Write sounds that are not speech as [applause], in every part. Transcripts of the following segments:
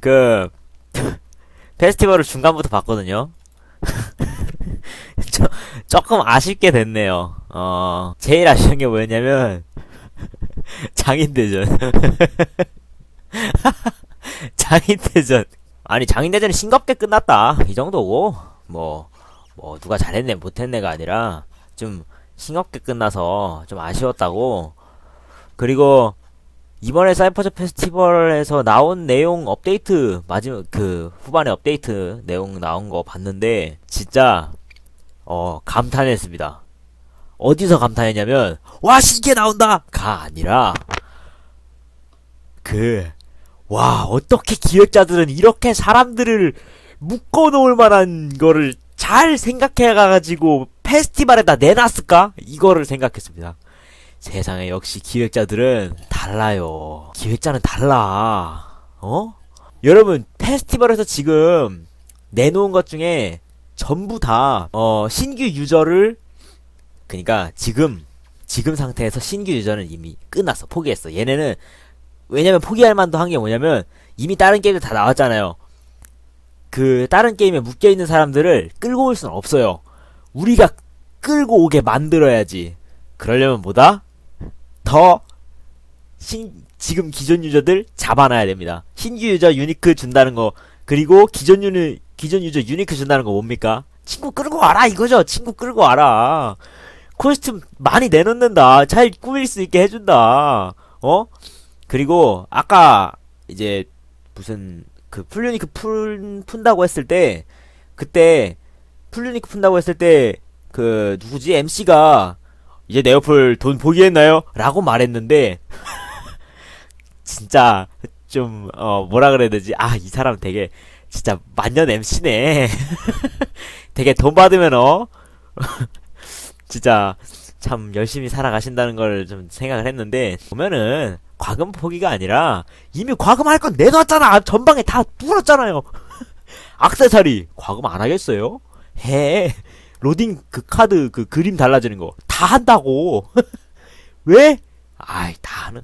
그 페스티벌을 중간부터 봤거든요. [laughs] 저, 조금 아쉽게 됐네요. 어, 제일 아쉬운 게 뭐였냐면 장인대전. [laughs] 장인대전. 아니 장인대전이 싱겁게 끝났다. 이 정도고 뭐뭐 누가 잘했네 못했네가 아니라 좀 싱겁게 끝나서 좀 아쉬웠다고. 그리고 이번에 사이퍼즈 페스티벌에서 나온 내용 업데이트 마지막 그 후반에 업데이트 내용 나온 거 봤는데 진짜 어 감탄했습니다. 어디서 감탄했냐면 와 신기해 나온다가 아니라 그 와 어떻게 기획자들은 이렇게 사람들을 묶어놓을 만한 거를 잘 생각해가지고 페스티벌에다 내놨을까 이거를 생각했습니다. 세상에 역시 기획자들은 달라요. 기획자는 달라. 어? 여러분, 페스티벌에서 지금 내놓은 것 중에 전부 다, 어, 신규 유저를, 그니까 지금, 지금 상태에서 신규 유저는 이미 끝났어. 포기했어. 얘네는, 왜냐면 포기할 만도 한 게 뭐냐면, 이미 다른 게임들 다 나왔잖아요. 그, 다른 게임에 묶여있는 사람들을 끌고 올 수는 없어요. 우리가 끌고 오게 만들어야지. 그러려면 뭐다? 더 신, 지금 기존 유저들 잡아놔야 됩니다. 신규 유저 유니크 준다는 거, 그리고 기존 유니, 기존 유저 유니크 준다는 거 뭡니까? 친구 끌고 와라, 이거죠? 친구 끌고 와라. 코스튬 많이 내놓는다. 잘 꾸밀 수 있게 해준다. 어? 그리고, 아까, 이제, 무슨, 그, 풀유니크 푼, 푼다고 했을 때, 그때, 풀유니크 푼다고 했을 때, 그, 누구지? MC가, 이제 내 옆을 돈 포기했나요? 라고 말했는데 [laughs] 진짜 좀 어 뭐라 그래야 되지? 아 이 사람 되게 진짜 만년 MC네. [laughs] 되게 돈 받으면 어 [laughs] 진짜 참 열심히 살아가신다는 걸 좀 생각을 했는데 보면은 과금 포기가 아니라 이미 과금할 건 내놨잖아. 전방에 다 뚫었잖아요. 악세사리 과금 안 하겠어요? 해. 로딩 그 카드 그 그림 달라지는 거 다 한다고. [laughs] 왜? 아이 다 하는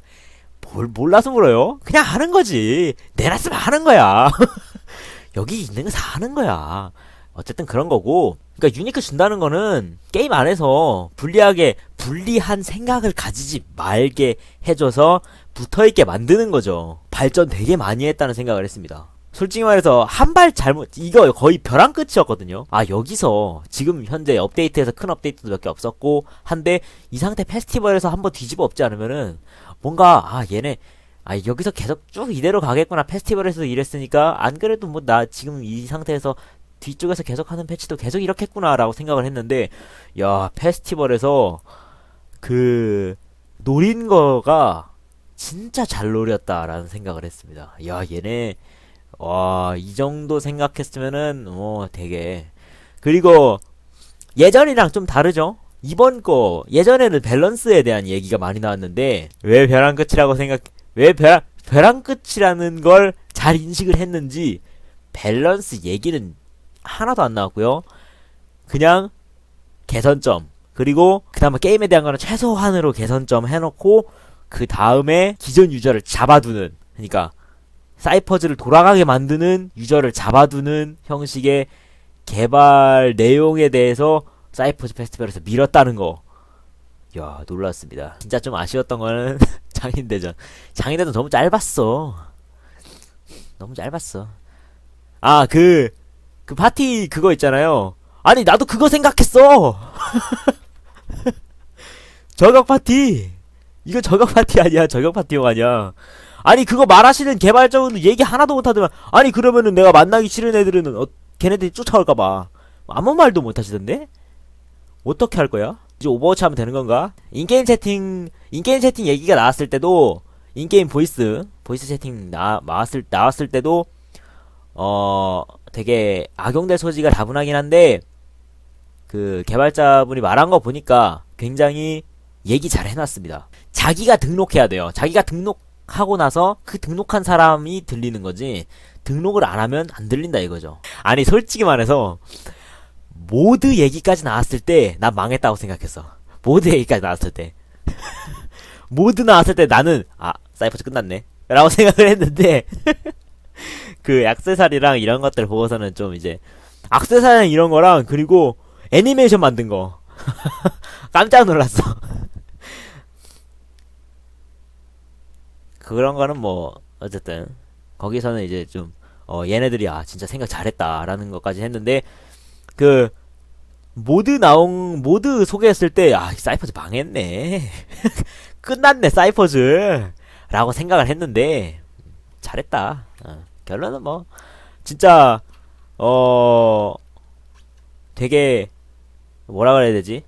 뭘 몰라서 물어요? 그냥 하는 거지. 내놨으면 하는 거야. [laughs] 여기 있는 거 다 하는 거야. 어쨌든 그런 거고. 그러니까 유니크 준다는 거는 게임 안에서 불리하게 불리한 생각을 가지지 말게 해줘서 붙어있게 만드는 거죠. 발전 되게 많이 했다는 생각을 했습니다. 솔직히 말해서 한 발 잘못 이거 거의 벼랑 끝이었거든요. 아 여기서 지금 현재 업데이트에서 큰 업데이트도 몇 개 없었고 한데 이 상태 페스티벌에서 한번 뒤집어 엎지 않으면은 뭔가 아 얘네 아 여기서 계속 쭉 이대로 가겠구나 페스티벌에서 이랬으니까 안 그래도 뭐 나 지금 이 상태에서 뒤쪽에서 계속 하는 패치도 계속 이렇게 했구나라고 생각을 했는데 야 페스티벌에서 그 노린 거가 진짜 잘 노렸다라는 생각을 했습니다. 야 얘네 와, 이 정도 생각했으면은, 어, 되게. 그리고, 예전이랑 좀 다르죠? 이번 거, 예전에는 밸런스에 대한 얘기가 많이 나왔는데, 왜 벼랑 끝이라고 생각, 왜 벼랑, 벼랑 끝이라는 걸 잘 인식을 했는지, 밸런스 얘기는 하나도 안 나왔고요. 그냥, 개선점. 그리고, 그 다음에 게임에 대한 거는 최소한으로 개선점 해놓고, 그 다음에 기존 유저를 잡아두는, 그러니까, 사이퍼즈를 돌아가게 만드는 유저를 잡아두는 형식의 개발 내용에 대해서 사이퍼즈 페스티벌에서 밀었다는 거. 야, 놀랐습니다. 진짜 좀 아쉬웠던 거는 [laughs] 장인대전. 장인대전 너무 짧았어. 너무 짧았어. 아, 그, 그 파티 그거 있잖아요. 아니, 나도 그거 생각했어! [laughs] 저격 파티! 이거 저격 파티 아니야, 저격 파티용 아니야. 아니 그거 말하시는 개발자분 얘기 하나도 못하더만 아니 그러면은 내가 만나기 싫은 애들은 어, 걔네들이 쫓아올까봐 아무 말도 못하시던데 어떻게 할 거야? 이제 오버워치 하면 되는 건가? 인게임 채팅 인게임 채팅 얘기가 나왔을 때도 인게임 보이스 보이스 채팅 나, 나왔을 나왔을 때도 어 되게 악용될 소지가 다분하긴 한데 그 개발자분이 말한 거 보니까 굉장히 얘기 잘 해놨습니다. 자기가 등록해야 돼요. 자기가 등록 하고 나서 그 등록한 사람이 들리는 거지 등록을 안 하면 안 들린다 이거죠. 아니 솔직히 말해서 모드 얘기까지 나왔을 때난 망했다고 생각했어. 모드 얘기까지 나왔을 때 [laughs] 모드 나왔을 때 나는 아 사이퍼즈 끝났네 라고 [laughs] 생각을 했는데 [laughs] 그 액세서리랑 이런 것들 보고서는 좀 이제 액세서리랑 이런 거랑 그리고 애니메이션 만든 거 깜짝 놀랐어. 그런 거는 뭐 어쨌든 거기서는 이제 좀 어, 얘네들이 아 진짜 생각 잘했다라는 것까지 했는데 그 모드 나온 모드 소개했을 때 아 사이퍼즈 망했네. [laughs] 끝났네 사이퍼즈라고 생각을 했는데 잘했다. 어, 결론은 뭐 진짜 어 되게 뭐라 그래야 되지?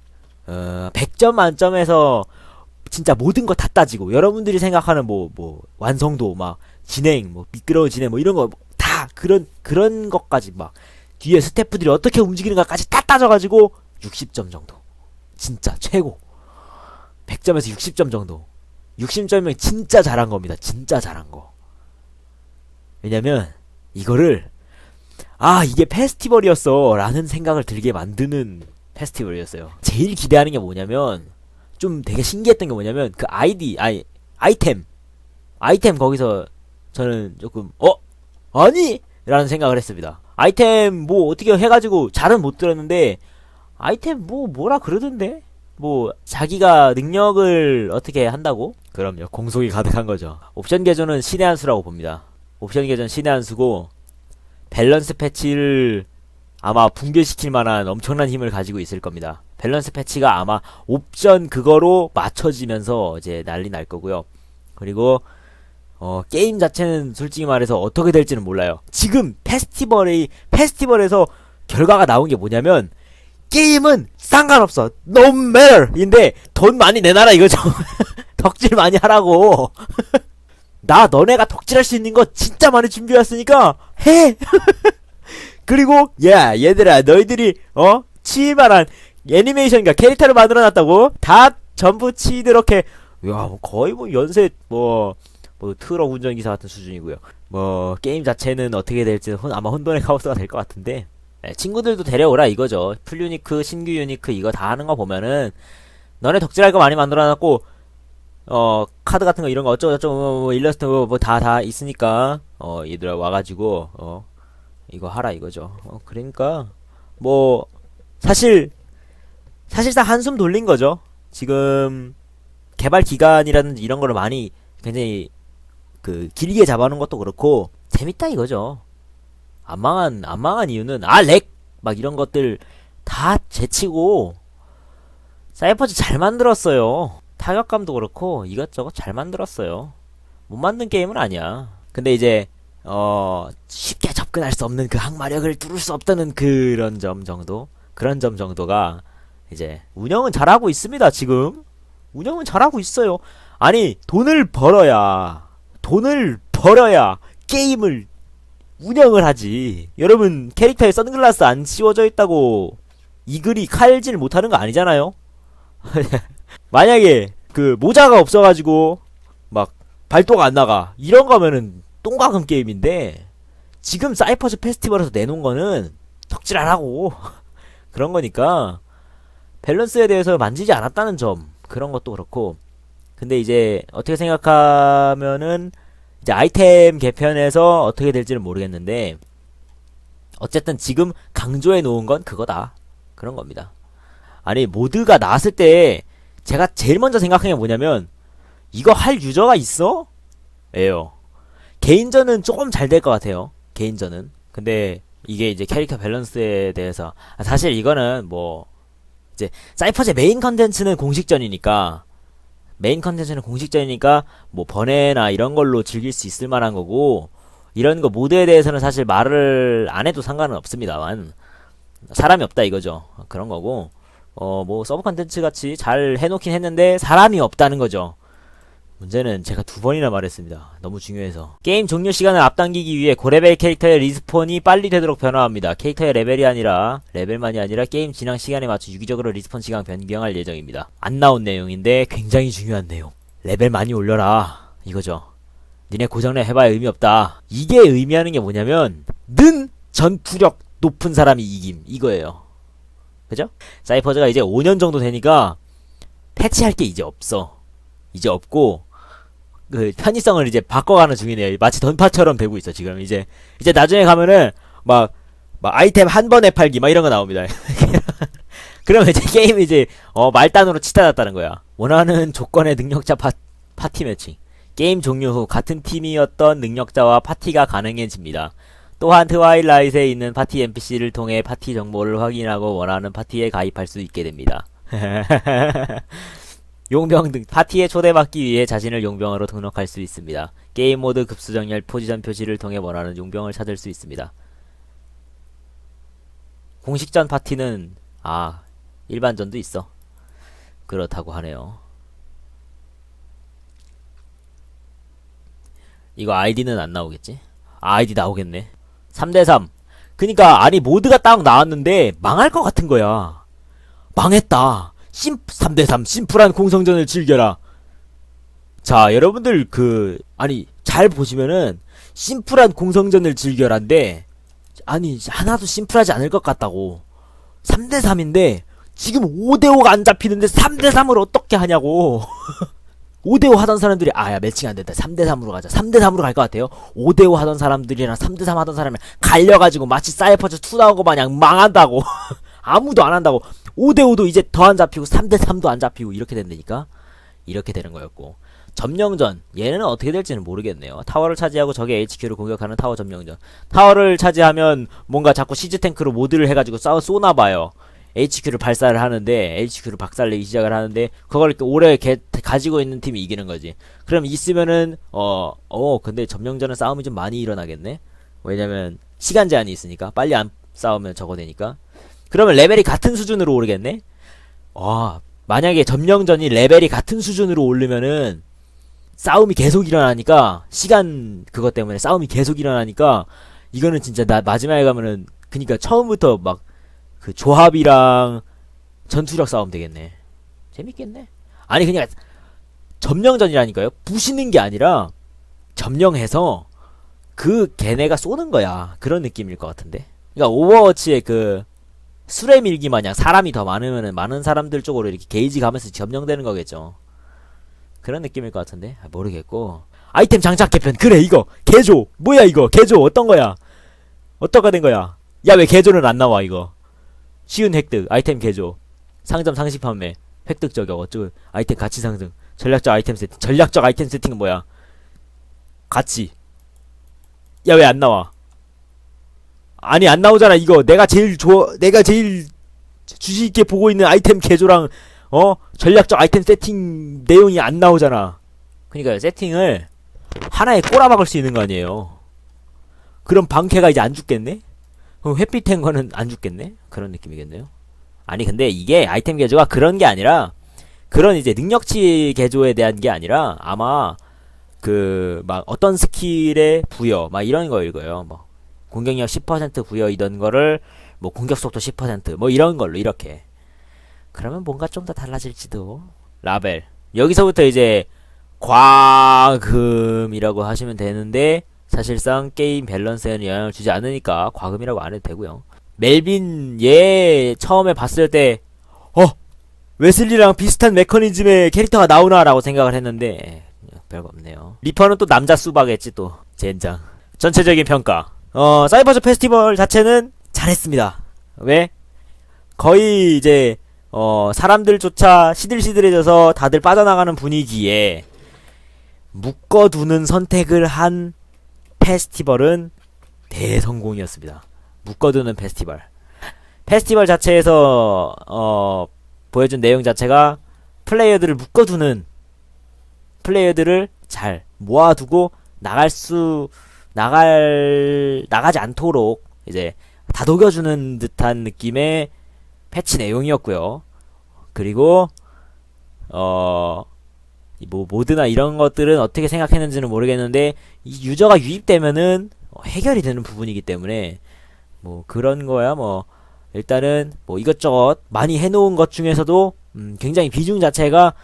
어 100점 만점에서 진짜 모든 거 다 따지고 여러분들이 생각하는 뭐뭐 완성도 막 진행 뭐 미끄러운 진행 뭐 이런 거 다 그런 그런 것까지 막 뒤에 스태프들이 어떻게 움직이는가까지 다 따져가지고 60점 정도. 진짜 최고. 100점에서 60점 정도. 60점이면 진짜 잘한 겁니다. 진짜 잘한 거. 왜냐면 이거를 아 이게 페스티벌이었어 라는 생각을 들게 만드는 페스티벌이었어요. 제일 기대하는 게 뭐냐면 좀 되게 신기했던 게 뭐냐면 그 아이디 아이 아이템. 아이템 거기서 저는 조금 어? 아니? 라는 생각을 했습니다. 아이템 뭐 어떻게 해가지고 잘은 못 들었는데 아이템 뭐 뭐라 그러던데? 뭐 자기가 능력을 어떻게 한다고? 그럼요. 공속이 가득한 거죠. 옵션 개조는 신의 한 수라고 봅니다. 옵션 개조는 신의 한 수고 밸런스 패치를 아마 붕괴시킬 만한 엄청난 힘을 가지고 있을 겁니다. 밸런스 패치가 아마 옵션 그거로 맞춰지면서 이제 난리 날 거고요. 그리고 어, 게임 자체는 솔직히 말해서 어떻게 될지는 몰라요. 지금 페스티벌의 페스티벌에서 결과가 나온 게 뭐냐면 게임은 상관없어. No matter. 인데 돈 많이 내놔라 이거죠. [laughs] 덕질 많이 하라고. [laughs] 나 너네가 덕질할 수 있는 거 진짜 많이 준비했으니까 해. [laughs] 그리고 야 얘들아 너희들이 어 치만한 애니메이션과 캐릭터를 만들어놨다고 다 전부 치드렇게 야뭐 거의 뭐 연세 뭐뭐 트럭 운전기사 같은 수준이고요. 뭐 게임 자체는 어떻게 될지는 혼- 아마 혼돈의 카오스가 될 것 같은데 네, 친구들도 데려오라 이거죠. 풀 유니크, 신규 유니크 이거 다 하는 거 보면은 너네 덕질할 거 많이 만들어놨고 어 카드 같은 거 이런 거 어쩌고 저쩌고 뭐, 뭐 일러스트 뭐다다 있으니까 어 얘들아 와가지고 어 이거 하라 이거죠. 어 그러니까 뭐 사실 사실상 한숨 돌린 거죠. 지금 개발 기간이라든지 이런 거를 많이 굉장히 그 길게 잡아놓은 것도 그렇고 재밌다 이거죠. 안 망한 안 망한 이유는 아 렉 막 이런 것들 다 제치고 사이퍼즈 잘 만들었어요. 타격감도 그렇고 이것저것 잘 만들었어요. 못 만든 게임은 아니야. 근데 이제 어 쉽게 접근할 수 없는 그 항마력을 뚫을 수 없다는 그런 점 정도 그런 점 정도가 이제 운영은 잘하고 있습니다 지금. 운영은 잘하고 있어요. 아니 돈을 벌어야 돈을 벌어야 게임을 운영을 하지. 여러분 캐릭터에 선글라스 안 씌워져 있다고 이 글이 칼질 못하는 거 아니잖아요? [laughs] 만약에 그 모자가 없어가지고 막 발도가 안 나가 이런 거면은 똥과금 게임인데 지금 사이퍼즈 페스티벌에서 내놓은 거는 덕질 안 하고. 그런 거니까 밸런스에 대해서 만지지 않았다는 점 그런 것도 그렇고 근데 이제 어떻게 생각하면은 이제 아이템 개편에서 어떻게 될지는 모르겠는데 어쨌든 지금 강조해 놓은 건 그거다 그런 겁니다 아니 모드가 나왔을 때 제가 제일 먼저 생각한 게 뭐냐면 이거 할 유저가 있어? 예요 개인전은 조금 잘 될 것 같아요. 개인전은. 근데 이게 이제 캐릭터 밸런스에 대해서 아, 사실 이거는 뭐 이제 사이퍼즈의 메인 컨텐츠는 공식전이니까 메인 컨텐츠는 공식전이니까 뭐 번외나 이런 걸로 즐길 수 있을 만한 거고 이런 거 모드에 대해서는 사실 말을 안 해도 상관은 없습니다만 사람이 없다 이거죠. 그런 거고 어 뭐 서브 컨텐츠 같이 잘 해놓긴 했는데 사람이 없다는 거죠. 문제는 제가 두 번이나 말했습니다. 너무 중요해서. 게임 종료 시간을 앞당기기 위해 고레벨 캐릭터의 리스폰이 빨리 되도록 변화합니다. 캐릭터의 레벨이 아니라, 레벨만이 아니라 게임 진행 시간에 맞춰 유기적으로 리스폰 시간 변경할 예정입니다. 안 나온 내용인데 굉장히 중요한 내용. 레벨 많이 올려라. 이거죠. 니네 고장내 해봐야 의미 없다. 이게 의미하는 게 뭐냐면, 는 전투력 높은 사람이 이김. 이거예요. 그죠? 사이퍼즈가 이제 5년 정도 되니까, 패치할 게 이제 없어. 이제 없고, 그 편의성을 이제 바꿔가는 중이네요. 마치 던파처럼 되고 있어 지금 이제 이제 나중에 가면은 막, 막 아이템 한 번에 팔기 막 이런 거 나옵니다. [laughs] 그러면 이제 게임이 이제 어 말단으로 치닫았다는 거야. 원하는 조건의 능력자 파, 파티 매칭. 게임 종료 후 같은 팀이었던 능력자와 파티가 가능해집니다. 또한 트와일라이트에 있는 파티 NPC를 통해 파티 정보를 확인하고 원하는 파티에 가입할 수 있게 됩니다. [laughs] 용병 등 파티에 초대받기 위해 자신을 용병으로 등록할 수 있습니다. 게임 모드 급수 정렬 포지션 표시를 통해 원하는 용병을 찾을 수 있습니다. 공식전 파티는 아 일반전도 있어. 그렇다고 하네요. 이거 아이디는 안 나오겠지? 아, 아이디 나오겠네. 3대3. 그니까, 아니, 모드가 딱 나왔는데, 망할 것 같은 거야. 망했다. 심, 3대3, 심플한 공성전을 즐겨라. 자, 여러분들, 그, 아니, 잘 보시면은, 심플한 공성전을 즐겨라인데, 아니, 하나도 심플하지 않을 것 같다고. 3대3인데, 지금 5대5가 안 잡히는데 3대3을 어떻게 하냐고. [laughs] 5대5 하던 사람들이 아야 매칭 안 된다 3대3으로 가자 3대3으로 갈 것 같아요 5대5 하던 사람들이랑 3대3 하던 사람이 갈려가지고 마치 사이퍼즈 2 나오고 마냥 망한다고 [laughs] 아무도 안 한다고 5대5도 이제 더 안 잡히고 3대3도 안 잡히고 이렇게 된다니까? 이렇게 되는 거였고. 점령전. 얘는 어떻게 될지는 모르겠네요. 타워를 차지하고 적의 HQ를 공격하는 타워 점령전. 타워를 차지하면 뭔가 자꾸 시즈 탱크로 모드를 해가지고 싸워 쏘나봐요. HQ를 발사를 하는데 HQ를 박살내기 시작을 하는데 그걸 이렇게 오래 개, 가지고 있는 팀이 이기는 거지. 그럼 있으면은 어, 어 근데 점령전은 싸움이 좀 많이 일어나겠네. 왜냐면 시간 제한이 있으니까. 빨리 안 싸우면 저거 되니까. 그러면 레벨이 같은 수준으로 오르겠네. 어, 만약에 점령전이 레벨이 같은 수준으로 오르면은 싸움이 계속 일어나니까 시간 그것 때문에 싸움이 계속 일어나니까 이거는 진짜 나 마지막에 가면은 그니까 처음부터 막 그 조합이랑 전투력 싸움 되겠네. 재밌겠네. 아니 그냥 점령전이라니까요. 부시는 게 아니라 점령해서 그 걔네가 쏘는 거야. 그런 느낌일 것 같은데. 그러니까 오버워치의 그 수레 밀기 마냥 사람이 더 많으면은 많은 사람들 쪽으로 이렇게 게이지 가면서 점령되는 거겠죠. 그런 느낌일 것 같은데? 아, 모르겠고. 아이템 장착 개편. 그래 이거. 개조. 뭐야 이거? 개조. 어떤 거야? 어떤가 된 거야? 야 왜 개조는 안 나와 이거? 쉬운 획득. 아이템 개조. 상점 상식 판매. 획득 저격. 어쩌고 아이템 가치 상승. 전략적 아이템 세팅. 전략적 아이템 세팅은 뭐야? 가치. 야 왜 안 나와 아니 안 나오잖아 이거. 내가 제일 좋아 내가 제일 주식 있게 보고 있는 아이템 개조랑 어? 전략적 아이템 세팅 내용이 안 나오잖아. 그러니까 세팅을 하나에 꼬라박을 수 있는 거 아니에요. 그럼 방캐가 이제 안 죽겠네? 그럼 햇빛 거는 안 죽겠네? 그런 느낌이겠네요. 아니 근데 이게 아이템 개조가 그런 게 아니라 그런 이제 능력치 개조에 대한 게 아니라 아마 그 막 어떤 스킬의 부여 막 이런 거일 거예요. 뭐 공격력 10% 부여 이런 거를 뭐 공격 속도 10%뭐 이런 걸로 이렇게 그러면 뭔가 좀 더 달라질지도 라벨 여기서부터 이제 과금이라고 하시면 되는데 사실상 게임 밸런스에는 영향을 주지 않으니까 과금이라고 안 해도 되고요. 멜빈 얘 처음에 봤을 때 어 웨슬리랑 비슷한 메커니즘의 캐릭터가 나오나 라고 생각을 했는데 예, 별거 없네요. 리퍼는 또 남자 수박겠지 또 젠장. 전체적인 평가. 어 사이버즈 페스티벌 자체는 잘했습니다. 왜? 거의 이제 어 사람들조차 시들시들해져서 다들 빠져나가는 분위기에 묶어두는 선택을 한 페스티벌은 대성공이었습니다. 묶어두는 페스티벌. 페스티벌 자체에서 어 보여준 내용 자체가 플레이어들을 묶어두는 플레이어들을 잘 모아두고 나갈 수 나갈 나가지 않도록 이제 다독여주는 듯한 느낌의 패치 내용이었고요. 그리고 어. 뭐 모드나 이런 것들은 어떻게 생각했는지는 모르겠는데 이 유저가 유입되면은 해결이 되는 부분이기 때문에 뭐 그런 거야 뭐 일단은 뭐 이것저것 많이 해놓은 것 중에서도 음 굉장히 비중 자체가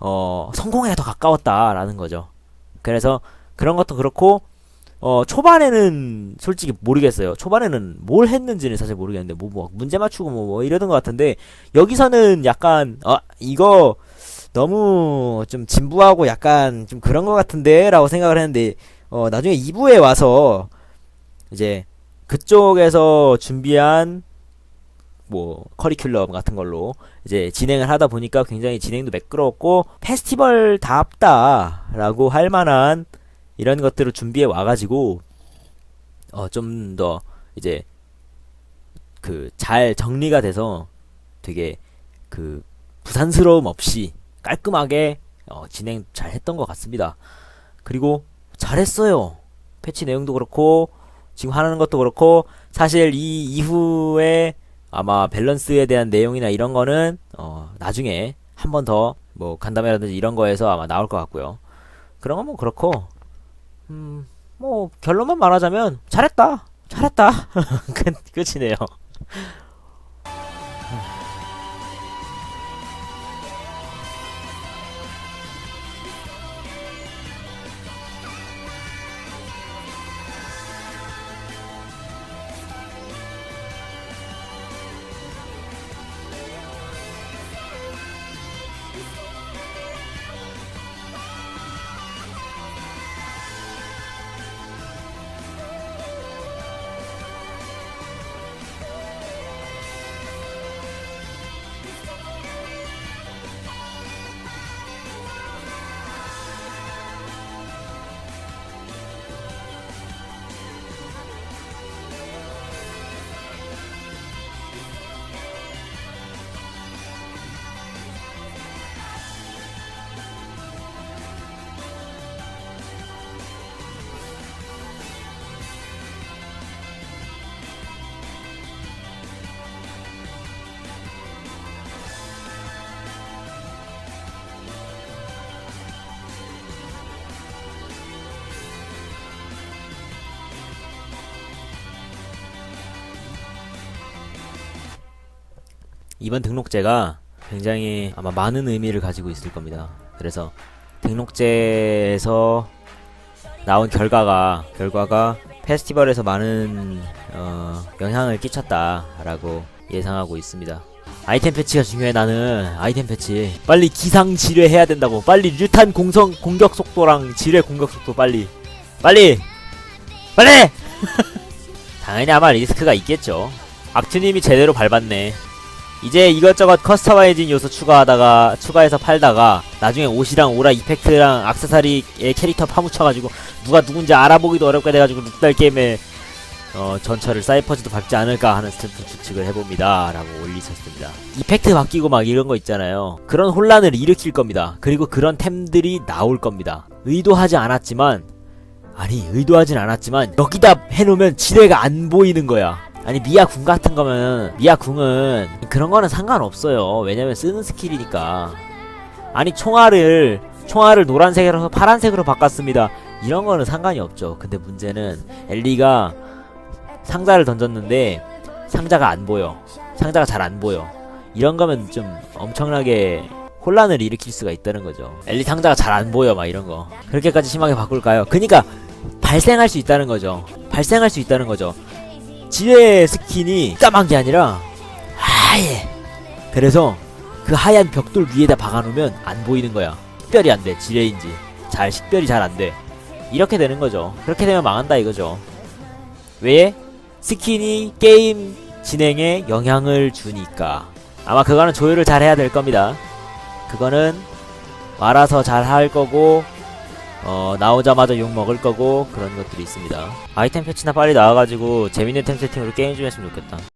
어 성공에 더 가까웠다라는 거죠. 그래서 그런 것도 그렇고 어 초반에는 솔직히 모르겠어요. 초반에는 뭘 했는지는 사실 모르겠는데 뭐, 뭐 문제 맞추고 뭐, 뭐 이러던 것 같은데 여기서는 약간 어 이거 너무 좀 진부하고 약간 좀 그런 것 같은데 라고 생각을 했는데 어 나중에 2부에 와서 이제 그쪽에서 준비한 뭐 커리큘럼 같은 걸로 이제 진행을 하다 보니까 굉장히 진행도 매끄러웠고 페스티벌 답다라고 할 만한 이런 것들을 준비해 와가지고 어 좀 더 이제 그 잘 정리가 돼서 되게 그 부산스러움 없이 깔끔하게 어, 진행 잘 했던 것 같습니다. 그리고 잘했어요. 패치 내용도 그렇고 지금 하는 것도 그렇고 사실 이 이후에 아마 밸런스에 대한 내용이나 이런 거는 어, 나중에 한 번 더 뭐 간담회라든지 이런 거에서 아마 나올 것 같고요. 그런 건 뭐 그렇고 음 뭐 결론만 말하자면 잘했다. 잘했다. [laughs] 끝 끝이네요. 이번 등록제가 굉장히 아마 많은 의미를 가지고 있을 겁니다. 그래서 등록제에서 나온 결과가 결과가 페스티벌에서 많은 어, 영향을 끼쳤다라고 예상하고 있습니다. 아이템 패치가 중요해 나는. 아이템 패치. 빨리 기상 지뢰 해야 된다고. 빨리 류탄 공성 공격 속도랑 지뢰 공격 속도 빨리. 빨리! 빨리! [laughs] 당연히 아마 리스크가 있겠죠. 악튜님이 제대로 밟았네 이제 이것저것 커스터마이징 요소 추가하다가 추가해서 팔다가 나중에 옷이랑 오라 이펙트랑 악세사리에 캐릭터 파묻혀가지고 누가 누군지 알아보기도 어렵게 돼가지고 룩달 게임에 어, 전철을 사이퍼즈도 밟지 않을까 하는 스탬프 추측을 해봅니다. 라고 올리셨습니다. 이펙트 바뀌고 막 이런 거 있잖아요. 그런 혼란을 일으킬 겁니다. 그리고 그런 템들이 나올 겁니다. 의도하지 않았지만 아니 의도하진 않았지만 여기다 해놓으면 지뢰가 안 보이는 거야 아니 미아 궁 같은 거면 미아 궁은 그런 거는 상관없어요. 왜냐면 쓰는 스킬이니까. 아니 총알을 총알을 노란색으로 파란색으로 바꿨습니다. 이런 거는 상관이 없죠. 근데 문제는 엘리가 상자를 던졌는데 상자가 안 보여. 상자가 잘 안 보여. 이런 거면 좀 엄청나게 혼란을 일으킬 수가 있다는 거죠. 엘리 상자가 잘 안 보여 막 이런 거. 그렇게까지 심하게 바꿀까요? 그니까 발생할 수 있다는 거죠. 발생할 수 있다는 거죠. 지뢰 스킨이 까만 게 아니라 하얘. 그래서 그 하얀 벽돌 위에다 박아놓으면 안 보이는 거야. 식별이 안 돼. 지뢰인지. 잘 식별이 잘 안 돼. 이렇게 되는 거죠. 그렇게 되면 망한다 이거죠. 왜? 스킨이 게임 진행에 영향을 주니까. 아마 그거는 조율을 잘 해야 될 겁니다. 그거는 알아서 잘 할 거고 어, 나오자마자 욕 먹을 거고 그런 것들이 있습니다. 아이템 패치나 빨리 나와가지고 재밌는 템 세팅으로 게임 좀 했으면 좋겠다.